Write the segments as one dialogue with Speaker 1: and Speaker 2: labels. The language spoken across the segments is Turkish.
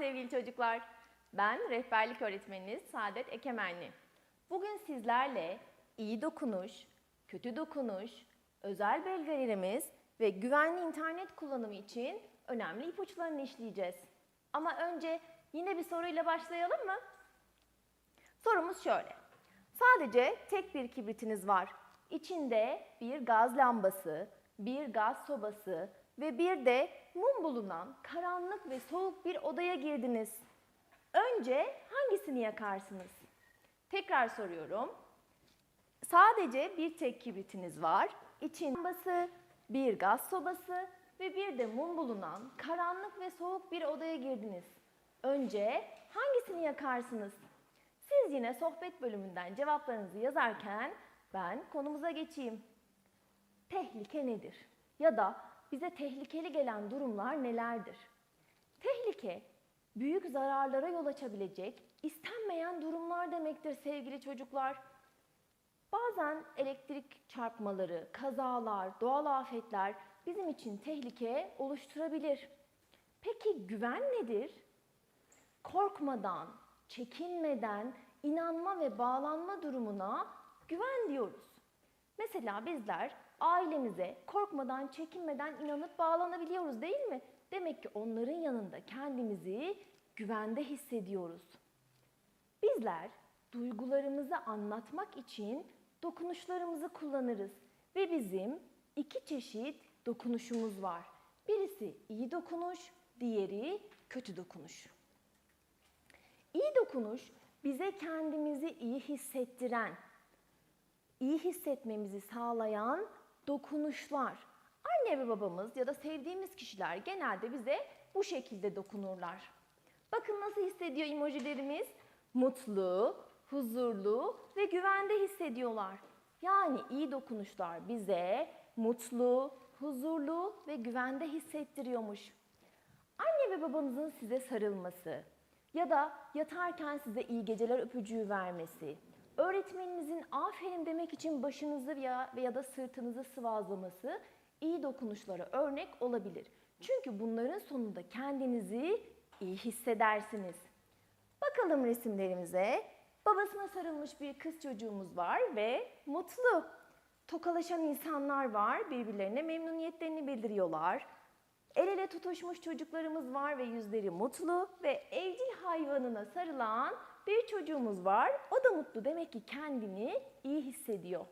Speaker 1: sevgili çocuklar. Ben rehberlik öğretmeniniz Saadet Ekemenli. Bugün sizlerle iyi dokunuş, kötü dokunuş, özel belgelerimiz ve güvenli internet kullanımı için önemli ipuçlarını işleyeceğiz. Ama önce yine bir soruyla başlayalım mı? Sorumuz şöyle. Sadece tek bir kibritiniz var. İçinde bir gaz lambası, bir gaz sobası ve bir de mum bulunan karanlık ve soğuk bir odaya girdiniz. Önce hangisini yakarsınız? Tekrar soruyorum. Sadece bir tek kibritiniz var. İçinde lambası, bir gaz sobası ve bir de mum bulunan karanlık ve soğuk bir odaya girdiniz. Önce hangisini yakarsınız? Siz yine sohbet bölümünden cevaplarınızı yazarken ben konumuza geçeyim. Tehlike nedir? Ya da bize tehlikeli gelen durumlar nelerdir? Tehlike büyük zararlara yol açabilecek istenmeyen durumlar demektir sevgili çocuklar. Bazen elektrik çarpmaları, kazalar, doğal afetler bizim için tehlike oluşturabilir. Peki güven nedir? Korkmadan, çekinmeden inanma ve bağlanma durumuna güven diyoruz. Mesela bizler ailemize korkmadan, çekinmeden inanıp bağlanabiliyoruz değil mi? Demek ki onların yanında kendimizi güvende hissediyoruz. Bizler duygularımızı anlatmak için dokunuşlarımızı kullanırız ve bizim iki çeşit dokunuşumuz var. Birisi iyi dokunuş, diğeri kötü dokunuş. İyi dokunuş bize kendimizi iyi hissettiren, iyi hissetmemizi sağlayan dokunuşlar. Anne ve babamız ya da sevdiğimiz kişiler genelde bize bu şekilde dokunurlar. Bakın nasıl hissediyor emojilerimiz? Mutlu, huzurlu ve güvende hissediyorlar. Yani iyi dokunuşlar bize mutlu, huzurlu ve güvende hissettiriyormuş. Anne ve babanızın size sarılması ya da yatarken size iyi geceler öpücüğü vermesi, öğretmeninizin aferin demek için başınızı ya veya da sırtınızı sıvazlaması iyi dokunuşlara örnek olabilir. Çünkü bunların sonunda kendinizi iyi hissedersiniz. Bakalım resimlerimize. Babasına sarılmış bir kız çocuğumuz var ve mutlu. Tokalaşan insanlar var, birbirlerine memnuniyetlerini bildiriyorlar. El ele tutuşmuş çocuklarımız var ve yüzleri mutlu ve evcil hayvanına sarılan bir çocuğumuz var. O da mutlu demek ki kendini iyi hissediyor.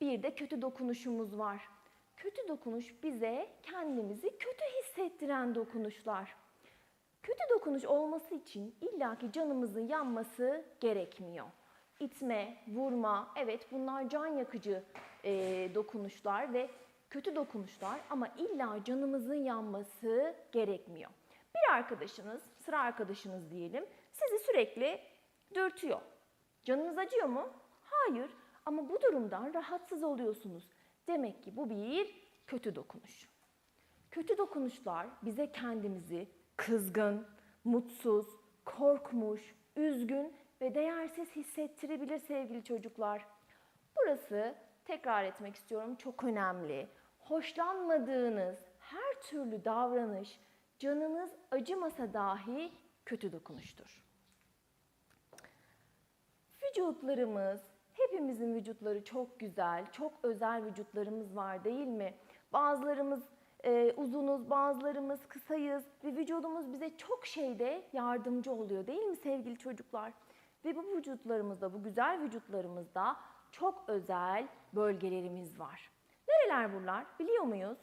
Speaker 1: Bir de kötü dokunuşumuz var. Kötü dokunuş bize kendimizi kötü hissettiren dokunuşlar. Kötü dokunuş olması için illaki canımızın yanması gerekmiyor. İtme, vurma, evet bunlar can yakıcı e, dokunuşlar ve kötü dokunuşlar ama illa canımızın yanması gerekmiyor. Bir arkadaşınız, sıra arkadaşınız diyelim, sizi sürekli dürtüyor. Canınız acıyor mu? Hayır ama bu durumdan rahatsız oluyorsunuz. Demek ki bu bir kötü dokunuş. Kötü dokunuşlar bize kendimizi kızgın, mutsuz, korkmuş, üzgün ve değersiz hissettirebilir sevgili çocuklar. Burası tekrar etmek istiyorum çok önemli. Hoşlanmadığınız her türlü davranış canınız acımasa dahi kötü dokunuştur. Vücutlarımız, hepimizin vücutları çok güzel, çok özel vücutlarımız var değil mi? Bazılarımız e, uzunuz, bazılarımız kısayız ve vücudumuz bize çok şeyde yardımcı oluyor değil mi sevgili çocuklar? Ve bu vücutlarımızda, bu güzel vücutlarımızda çok özel bölgelerimiz var. Nereler bunlar biliyor muyuz?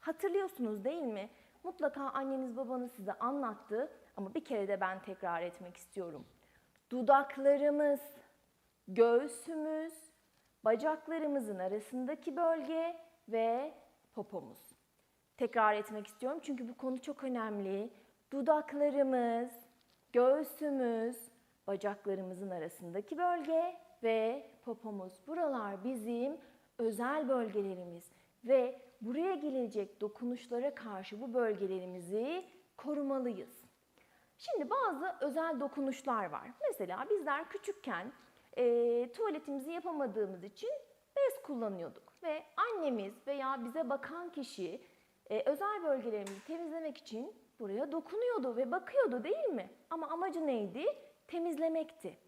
Speaker 1: Hatırlıyorsunuz değil mi? Mutlaka anneniz babanız size anlattı ama bir kere de ben tekrar etmek istiyorum. Dudaklarımız, göğsümüz, bacaklarımızın arasındaki bölge ve popomuz. Tekrar etmek istiyorum çünkü bu konu çok önemli. Dudaklarımız, göğsümüz, bacaklarımızın arasındaki bölge ve popomuz. Buralar bizim özel bölgelerimiz ve buraya gelecek dokunuşlara karşı bu bölgelerimizi korumalıyız. Şimdi bazı özel dokunuşlar var. Mesela bizler küçükken e, tuvaletimizi yapamadığımız için bez kullanıyorduk ve annemiz veya bize bakan kişi e, özel bölgelerimizi temizlemek için buraya dokunuyordu ve bakıyordu değil mi? Ama amacı neydi? Temizlemekti.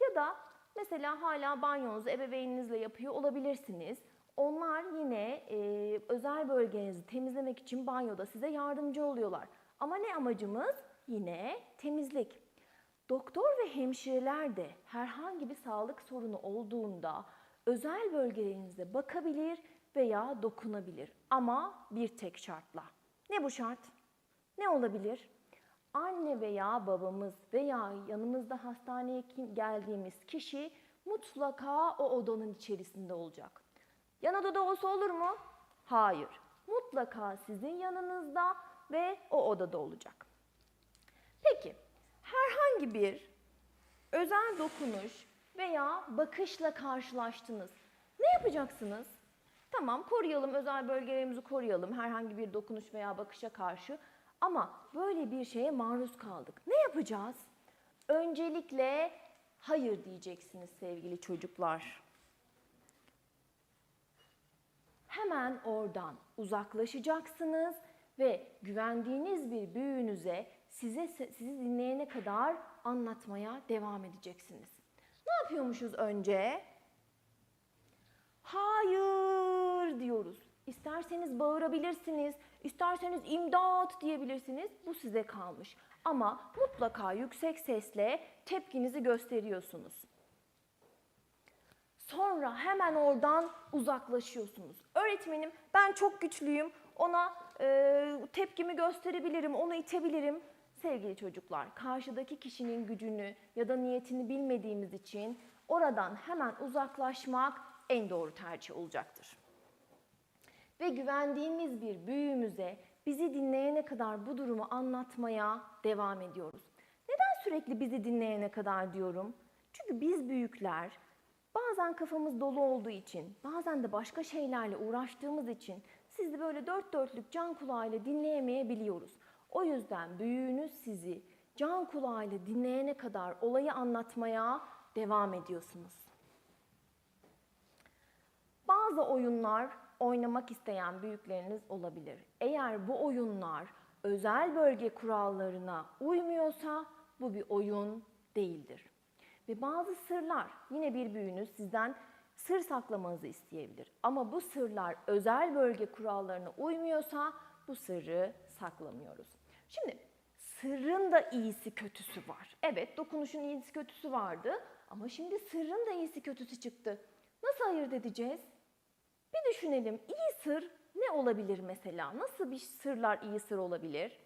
Speaker 1: Ya da mesela hala banyonuzu ebeveyninizle yapıyor olabilirsiniz. Onlar yine e, özel bölgenizi temizlemek için banyoda size yardımcı oluyorlar. Ama ne amacımız? Yine temizlik. Doktor ve hemşireler de herhangi bir sağlık sorunu olduğunda özel bölgelerinize bakabilir veya dokunabilir. Ama bir tek şartla. Ne bu şart? Ne olabilir? Anne veya babamız veya yanımızda hastaneye geldiğimiz kişi mutlaka o odanın içerisinde olacak. Yan odada olsa olur mu? Hayır. Mutlaka sizin yanınızda ve o odada olacak. Peki, herhangi bir özel dokunuş veya bakışla karşılaştınız. Ne yapacaksınız? Tamam koruyalım, özel bölgelerimizi koruyalım herhangi bir dokunuş veya bakışa karşı. Ama böyle bir şeye maruz kaldık. Ne yapacağız? Öncelikle hayır diyeceksiniz sevgili çocuklar. Hemen oradan uzaklaşacaksınız ve güvendiğiniz bir büyüğünüze size sizi dinleyene kadar anlatmaya devam edeceksiniz. Ne yapıyormuşuz önce? Hayır diyoruz. İsterseniz bağırabilirsiniz, isterseniz imdat diyebilirsiniz. Bu size kalmış. Ama mutlaka yüksek sesle tepkinizi gösteriyorsunuz. Sonra hemen oradan uzaklaşıyorsunuz. Öğretmenim ben çok güçlüyüm. Ona e, tepkimi gösterebilirim, onu itebilirim. Sevgili çocuklar, karşıdaki kişinin gücünü ya da niyetini bilmediğimiz için oradan hemen uzaklaşmak en doğru tercih olacaktır. Ve güvendiğimiz bir büyüğümüze bizi dinleyene kadar bu durumu anlatmaya devam ediyoruz. Neden sürekli bizi dinleyene kadar diyorum? Çünkü biz büyükler bazen kafamız dolu olduğu için, bazen de başka şeylerle uğraştığımız için sizi böyle dört dörtlük can kulağıyla dinleyemeyebiliyoruz. O yüzden büyüğünüz sizi can kulağıyla dinleyene kadar olayı anlatmaya devam ediyorsunuz. Bazı oyunlar oynamak isteyen büyükleriniz olabilir. Eğer bu oyunlar özel bölge kurallarına uymuyorsa bu bir oyun değildir. Ve bazı sırlar yine bir büyüğünüz sizden sır saklamanızı isteyebilir. Ama bu sırlar özel bölge kurallarına uymuyorsa bu sırrı saklamıyoruz. Şimdi sırrın da iyisi kötüsü var. Evet dokunuşun iyisi kötüsü vardı ama şimdi sırrın da iyisi kötüsü çıktı. Nasıl ayırt edeceğiz? Bir düşünelim. İyi sır ne olabilir mesela? Nasıl bir sırlar iyi sır olabilir?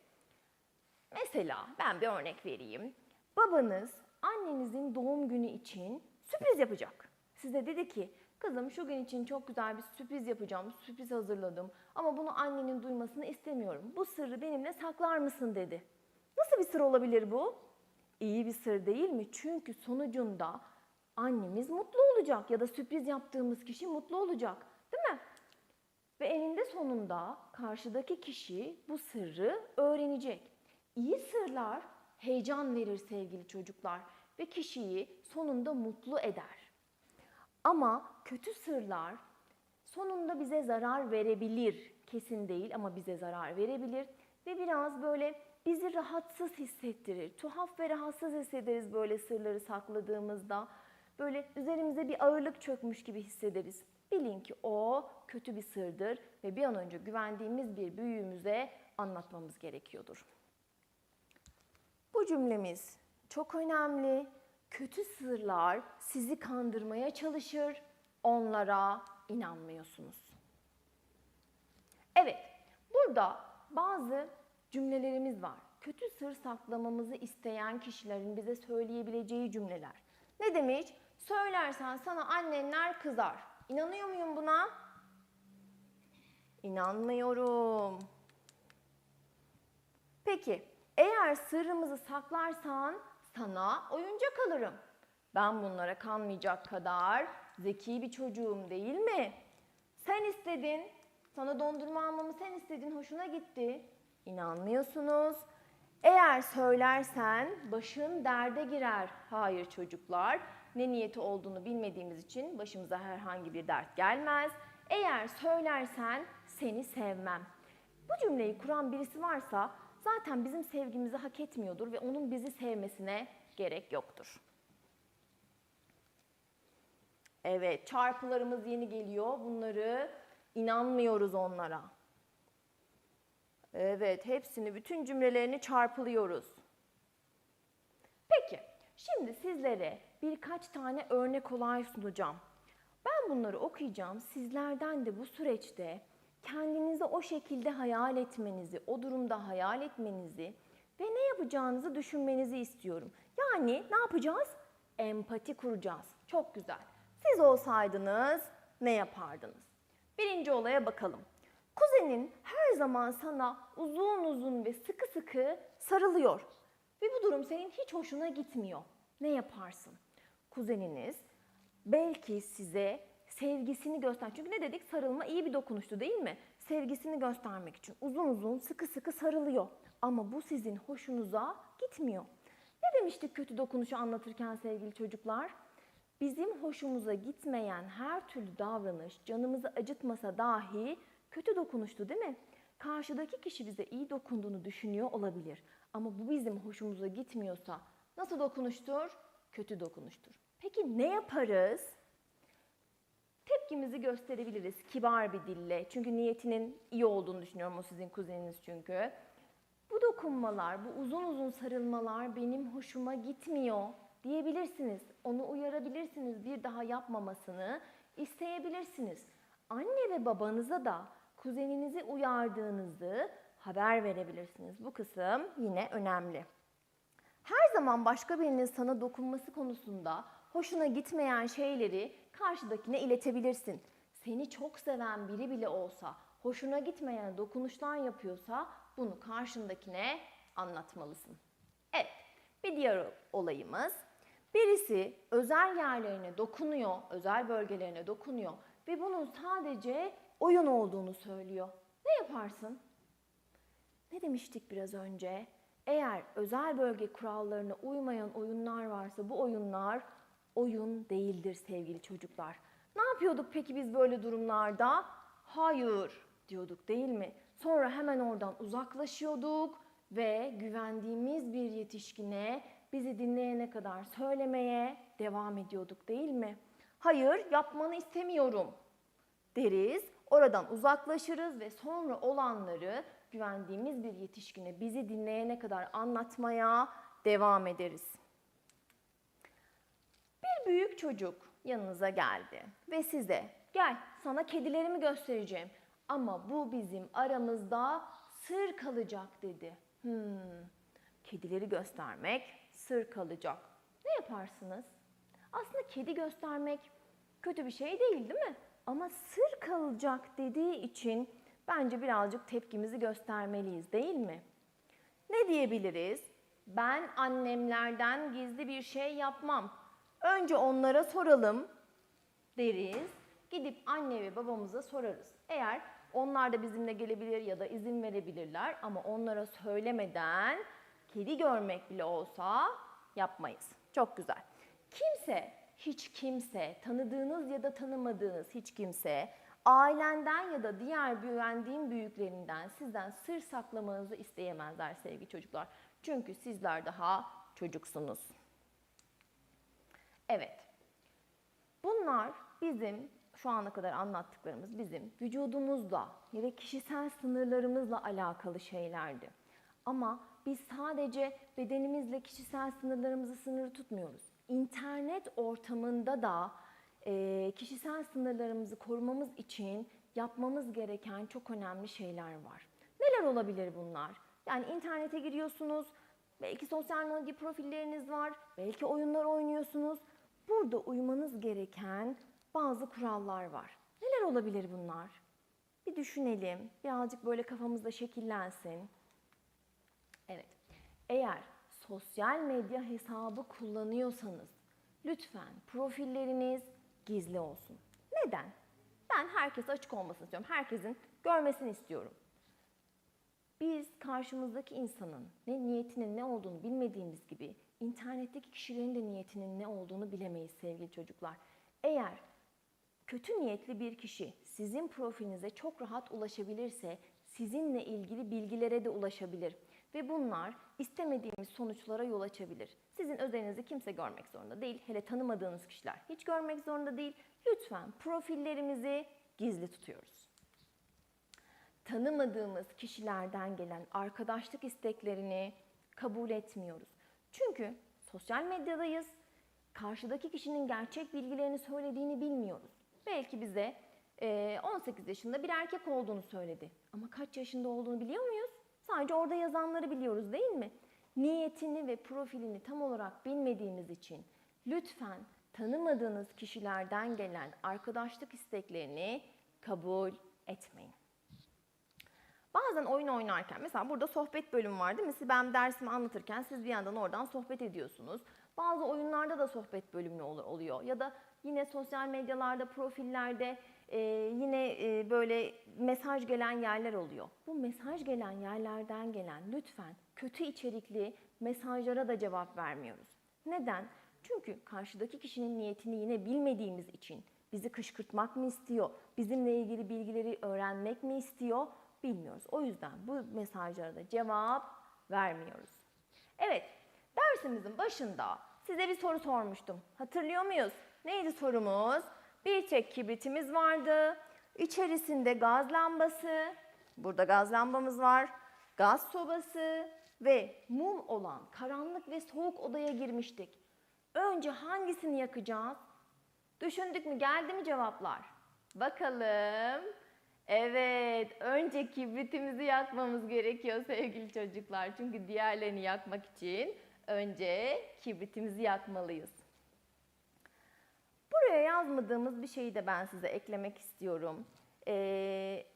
Speaker 1: Mesela ben bir örnek vereyim. Babanız annenizin doğum günü için sürpriz yapacak. Size dedi ki kızım şu gün için çok güzel bir sürpriz yapacağım. Sürpriz hazırladım ama bunu annenin duymasını istemiyorum. Bu sırrı benimle saklar mısın dedi. Nasıl bir sır olabilir bu? İyi bir sır değil mi? Çünkü sonucunda annemiz mutlu olacak ya da sürpriz yaptığımız kişi mutlu olacak. Değil mi? Ve eninde sonunda karşıdaki kişi bu sırrı öğrenecek. İyi sırlar heyecan verir sevgili çocuklar ve kişiyi sonunda mutlu eder. Ama kötü sırlar sonunda bize zarar verebilir. Kesin değil ama bize zarar verebilir ve biraz böyle bizi rahatsız hissettirir. Tuhaf ve rahatsız hissederiz böyle sırları sakladığımızda. Böyle üzerimize bir ağırlık çökmüş gibi hissederiz. Bilin ki o kötü bir sırdır ve bir an önce güvendiğimiz bir büyüğümüze anlatmamız gerekiyordur. Bu cümlemiz çok önemli. Kötü sırlar sizi kandırmaya çalışır, onlara inanmıyorsunuz. Evet, burada bazı cümlelerimiz var. Kötü sır saklamamızı isteyen kişilerin bize söyleyebileceği cümleler. Ne demiş? Söylersen sana annenler kızar. İnanıyor muyum buna? İnanmıyorum. Peki, eğer sırrımızı saklarsan sana oyuncak alırım. Ben bunlara kanmayacak kadar zeki bir çocuğum değil mi? Sen istedin, sana dondurma almamı sen istedin, hoşuna gitti. İnanmıyorsunuz. Eğer söylersen başın derde girer. Hayır çocuklar, ne niyeti olduğunu bilmediğimiz için başımıza herhangi bir dert gelmez. Eğer söylersen seni sevmem. Bu cümleyi kuran birisi varsa zaten bizim sevgimizi hak etmiyordur ve onun bizi sevmesine gerek yoktur. Evet, çarpılarımız yeni geliyor. Bunları inanmıyoruz onlara. Evet, hepsini, bütün cümlelerini çarpılıyoruz. Peki, şimdi sizlere birkaç tane örnek olay sunacağım. Ben bunları okuyacağım. Sizlerden de bu süreçte kendinizi o şekilde hayal etmenizi, o durumda hayal etmenizi ve ne yapacağınızı düşünmenizi istiyorum. Yani ne yapacağız? Empati kuracağız. Çok güzel. Siz olsaydınız ne yapardınız? Birinci olaya bakalım. Kuzenin her zaman sana uzun uzun ve sıkı sıkı sarılıyor. Ve bu durum senin hiç hoşuna gitmiyor. Ne yaparsın? Kuzeniniz belki size sevgisini göster. Çünkü ne dedik? Sarılma iyi bir dokunuştu değil mi? Sevgisini göstermek için uzun uzun sıkı sıkı sarılıyor. Ama bu sizin hoşunuza gitmiyor. Ne demiştik kötü dokunuşu anlatırken sevgili çocuklar? Bizim hoşumuza gitmeyen her türlü davranış canımızı acıtmasa dahi kötü dokunuştu değil mi? Karşıdaki kişi bize iyi dokunduğunu düşünüyor olabilir. Ama bu bizim hoşumuza gitmiyorsa nasıl dokunuştur? Kötü dokunuştur. Peki ne yaparız? Tepkimizi gösterebiliriz kibar bir dille. Çünkü niyetinin iyi olduğunu düşünüyorum o sizin kuzeniniz çünkü. Bu dokunmalar, bu uzun uzun sarılmalar benim hoşuma gitmiyor diyebilirsiniz. Onu uyarabilirsiniz bir daha yapmamasını isteyebilirsiniz. Anne ve babanıza da kuzeninizi uyardığınızı haber verebilirsiniz. Bu kısım yine önemli. Her zaman başka birinin sana dokunması konusunda hoşuna gitmeyen şeyleri karşıdakine iletebilirsin. Seni çok seven biri bile olsa hoşuna gitmeyen dokunuşlar yapıyorsa bunu karşındakine anlatmalısın. Evet, bir diğer olayımız. Birisi özel yerlerine dokunuyor, özel bölgelerine dokunuyor ve bunun sadece oyun olduğunu söylüyor. Ne yaparsın? Ne demiştik biraz önce? Eğer özel bölge kurallarına uymayan oyunlar varsa bu oyunlar oyun değildir sevgili çocuklar. Ne yapıyorduk peki biz böyle durumlarda? Hayır diyorduk değil mi? Sonra hemen oradan uzaklaşıyorduk ve güvendiğimiz bir yetişkine bizi dinleyene kadar söylemeye devam ediyorduk değil mi? Hayır yapmanı istemiyorum deriz. Oradan uzaklaşırız ve sonra olanları güvendiğimiz bir yetişkine bizi dinleyene kadar anlatmaya devam ederiz. Büyük çocuk yanınıza geldi ve size gel sana kedilerimi göstereceğim ama bu bizim aramızda sır kalacak dedi. Hmm, kedileri göstermek sır kalacak. Ne yaparsınız? Aslında kedi göstermek kötü bir şey değil değil mi? Ama sır kalacak dediği için bence birazcık tepkimizi göstermeliyiz değil mi? Ne diyebiliriz? Ben annemlerden gizli bir şey yapmam. Önce onlara soralım deriz. Gidip anne ve babamıza sorarız. Eğer onlar da bizimle gelebilir ya da izin verebilirler ama onlara söylemeden kedi görmek bile olsa yapmayız. Çok güzel. Kimse, hiç kimse, tanıdığınız ya da tanımadığınız hiç kimse ailenden ya da diğer güvendiğin büyüklerinden sizden sır saklamanızı isteyemezler sevgili çocuklar. Çünkü sizler daha çocuksunuz. Evet. Bunlar bizim şu ana kadar anlattıklarımız bizim vücudumuzla ya da kişisel sınırlarımızla alakalı şeylerdi. Ama biz sadece bedenimizle kişisel sınırlarımızı sınırı tutmuyoruz. İnternet ortamında da e, kişisel sınırlarımızı korumamız için yapmamız gereken çok önemli şeyler var. Neler olabilir bunlar? Yani internete giriyorsunuz, belki sosyal medya profilleriniz var, belki oyunlar oynuyorsunuz. Burada uymanız gereken bazı kurallar var. Neler olabilir bunlar? Bir düşünelim, birazcık böyle kafamızda şekillensin. Evet, eğer sosyal medya hesabı kullanıyorsanız lütfen profilleriniz gizli olsun. Neden? Ben herkes açık olmasını istiyorum. Herkesin görmesini istiyorum. Biz karşımızdaki insanın ne niyetinin ne olduğunu bilmediğimiz gibi internetteki kişilerin de niyetinin ne olduğunu bilemeyiz sevgili çocuklar. Eğer kötü niyetli bir kişi sizin profilinize çok rahat ulaşabilirse sizinle ilgili bilgilere de ulaşabilir. Ve bunlar istemediğimiz sonuçlara yol açabilir. Sizin özelinizi kimse görmek zorunda değil. Hele tanımadığınız kişiler hiç görmek zorunda değil. Lütfen profillerimizi gizli tutuyoruz. Tanımadığımız kişilerden gelen arkadaşlık isteklerini kabul etmiyoruz. Çünkü sosyal medyadayız. Karşıdaki kişinin gerçek bilgilerini söylediğini bilmiyoruz. Belki bize eee, 18 yaşında bir erkek olduğunu söyledi. Ama kaç yaşında olduğunu biliyor muyuz? Sadece orada yazanları biliyoruz değil mi? Niyetini ve profilini tam olarak bilmediğimiz için lütfen tanımadığınız kişilerden gelen arkadaşlık isteklerini kabul etmeyin. Bazen oyun oynarken mesela burada sohbet bölümü var değil mi? Siz- Ben dersimi anlatırken siz bir yandan oradan sohbet ediyorsunuz. Bazı oyunlarda da sohbet bölümü ol- oluyor ya da yine sosyal medyalarda, profillerde e, yine e, böyle mesaj gelen yerler oluyor. Bu mesaj gelen yerlerden gelen lütfen kötü içerikli mesajlara da cevap vermiyoruz. Neden? Çünkü karşıdaki kişinin niyetini yine bilmediğimiz için bizi kışkırtmak mı istiyor, bizimle ilgili bilgileri öğrenmek mi istiyor bilmiyoruz. O yüzden bu mesajlara da cevap vermiyoruz. Evet, dersimizin başında size bir soru sormuştum. Hatırlıyor muyuz? Neydi sorumuz? Bir tek kibritimiz vardı. İçerisinde gaz lambası, burada gaz lambamız var, gaz sobası ve mum olan karanlık ve soğuk odaya girmiştik. Önce hangisini yakacağız? Düşündük mü? Geldi mi cevaplar? Bakalım. Evet, önce kibritimizi yakmamız gerekiyor sevgili çocuklar. Çünkü diğerlerini yakmak için önce kibritimizi yakmalıyız. Buraya yazmadığımız bir şeyi de ben size eklemek istiyorum. Ee,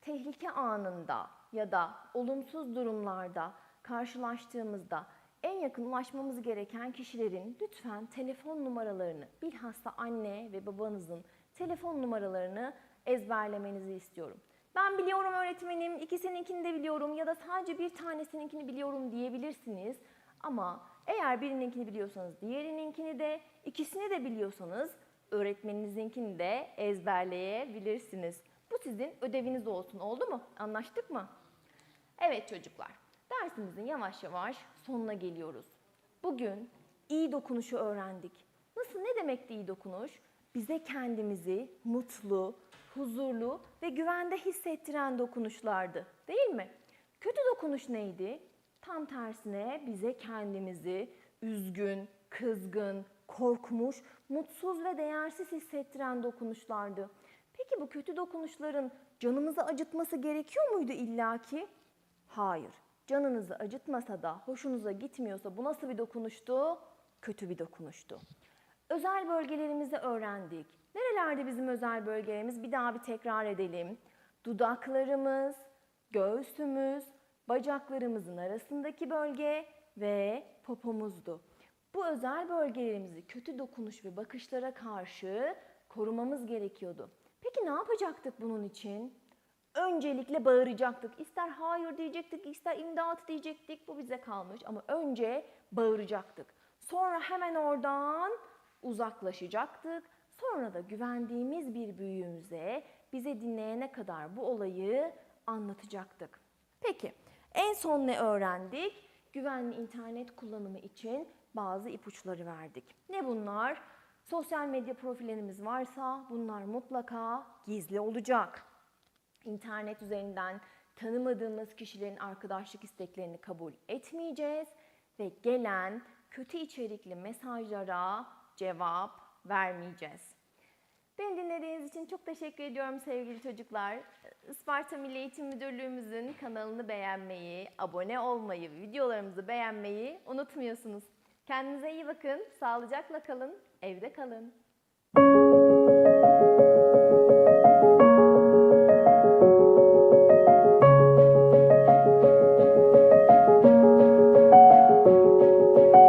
Speaker 1: tehlike anında ya da olumsuz durumlarda karşılaştığımızda en yakın ulaşmamız gereken kişilerin lütfen telefon numaralarını, bilhassa anne ve babanızın telefon numaralarını ezberlemenizi istiyorum. Ben biliyorum öğretmenim, ikisininkini de biliyorum ya da sadece bir tanesininkini biliyorum diyebilirsiniz. Ama eğer birininkini biliyorsanız diğerininkini de, ikisini de biliyorsanız öğretmeninizinkini de ezberleyebilirsiniz. Bu sizin ödeviniz olsun oldu mu? Anlaştık mı? Evet çocuklar, dersimizin yavaş yavaş sonuna geliyoruz. Bugün iyi dokunuşu öğrendik. Nasıl, ne demekti iyi dokunuş? Bize kendimizi mutlu, huzurlu ve güvende hissettiren dokunuşlardı. Değil mi? Kötü dokunuş neydi? Tam tersine bize kendimizi üzgün, kızgın, korkmuş, mutsuz ve değersiz hissettiren dokunuşlardı. Peki bu kötü dokunuşların canımızı acıtması gerekiyor muydu illaki? Hayır. Canınızı acıtmasa da, hoşunuza gitmiyorsa bu nasıl bir dokunuştu? Kötü bir dokunuştu. Özel bölgelerimizi öğrendik. Nerelerde bizim özel bölgelerimiz? Bir daha bir tekrar edelim. Dudaklarımız, göğsümüz, bacaklarımızın arasındaki bölge ve popomuzdu. Bu özel bölgelerimizi kötü dokunuş ve bakışlara karşı korumamız gerekiyordu. Peki ne yapacaktık bunun için? Öncelikle bağıracaktık. İster hayır diyecektik, ister imdat diyecektik. Bu bize kalmış ama önce bağıracaktık. Sonra hemen oradan uzaklaşacaktık. Sonra da güvendiğimiz bir büyüğümüze bize dinleyene kadar bu olayı anlatacaktık. Peki en son ne öğrendik? Güvenli internet kullanımı için bazı ipuçları verdik. Ne bunlar? Sosyal medya profillerimiz varsa bunlar mutlaka gizli olacak. İnternet üzerinden tanımadığımız kişilerin arkadaşlık isteklerini kabul etmeyeceğiz ve gelen kötü içerikli mesajlara cevap vermeyeceğiz. Beni dinlediğiniz için çok teşekkür ediyorum sevgili çocuklar. Isparta Milli Eğitim Müdürlüğümüzün kanalını beğenmeyi, abone olmayı, videolarımızı beğenmeyi unutmuyorsunuz. Kendinize iyi bakın, sağlıcakla kalın, evde kalın.